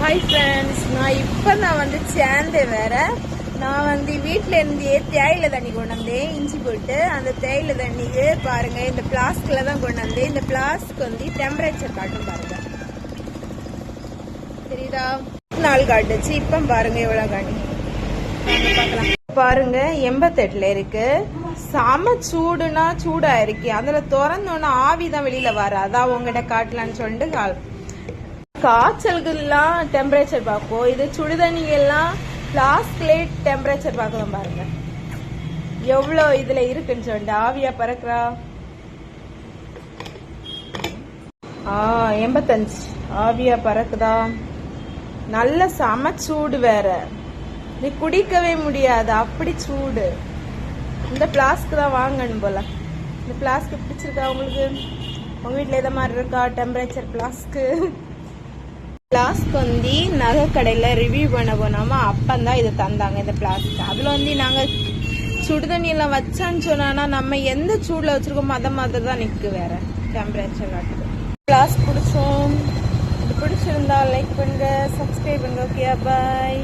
Hi friends நான் இப்போ நான் வந்து சேர்ந்தேன் வேற. நான் வந்து வீட்டில் இருந்தே தேயிலை தண்ணி கொண்டு வந்தேன். இஞ்சி போட்டு அந்த தேயிலை தண்ணிக்கு பாருங்க இந்த பிளாஸ்கில் தான் கொண்டு வந்தேன். இந்த பிளாஸ்க் வந்து டெம்பரேச்சர் காட்டும் பாருங்க. தெரியுதா? நாள் காட்டுச்சு. இப்போ பாருங்க எவ்வளோ காட்டி பார்க்கலாம். பாருங்க எண்பத்தெட்டுல இருக்கு. செம சூடுனா சூடா இருக்கு. அதுல திறந்தோன்னா ஆவி தான் வெளியில வராதா. உங்ககிட்ட காட்டலான்னு சொல்லிட்டு கால் காய்ச்சல்கள்லாம் டெம்பரேச்சர் பார்ப்போம். இது சுடுதண்ணிகள்லாம் ஃப்ளாஸ்க்லே டெம்பரேச்சர் பார்க்கலாம் பாருங்க. எவ்வளோ இதில் இருக்குன்னு சொல்லிட்டு ஆவியா பறக்குறா. ஆ எண்பத்தஞ்சு. ஆவியா பறக்குதா? நல்ல செம சூடு வேற. நீ குடிக்கவே முடியாது. அப்படி சூடு. இந்த பிளாஸ்க் தான் வாங்கணும் போல. இந்த பிளாஸ்க் பிடிச்சிருக்கா உங்களுக்கு? உங்க வீட்டில் எதை மாதிரி இருக்கா? டெம்பரேச்சர் பிளாஸ்க்கு பிளாஸ்க் வந்து நகை கடையில் ரிவ்யூ பண்ண போனோமா தான் இதை தந்தாங்க இந்த பிளாஸ்க் அதில் வந்து நாங்கள் சுடுதண்ணியெல்லாம் வச்சான்னு சொன்னா நம்ம எந்த சூடில் வச்சுருக்கோமோ அதை மாதிரி தான் நிற்கு வேற. டெம்பரேச்சர் காட்டுது. கிளாஸ் பிடிச்சோம். இது பிடிச்சிருந்தா லைக் பண்ணுங்க சப்ஸ்கிரைப் பண்ணுங்க. Okay bye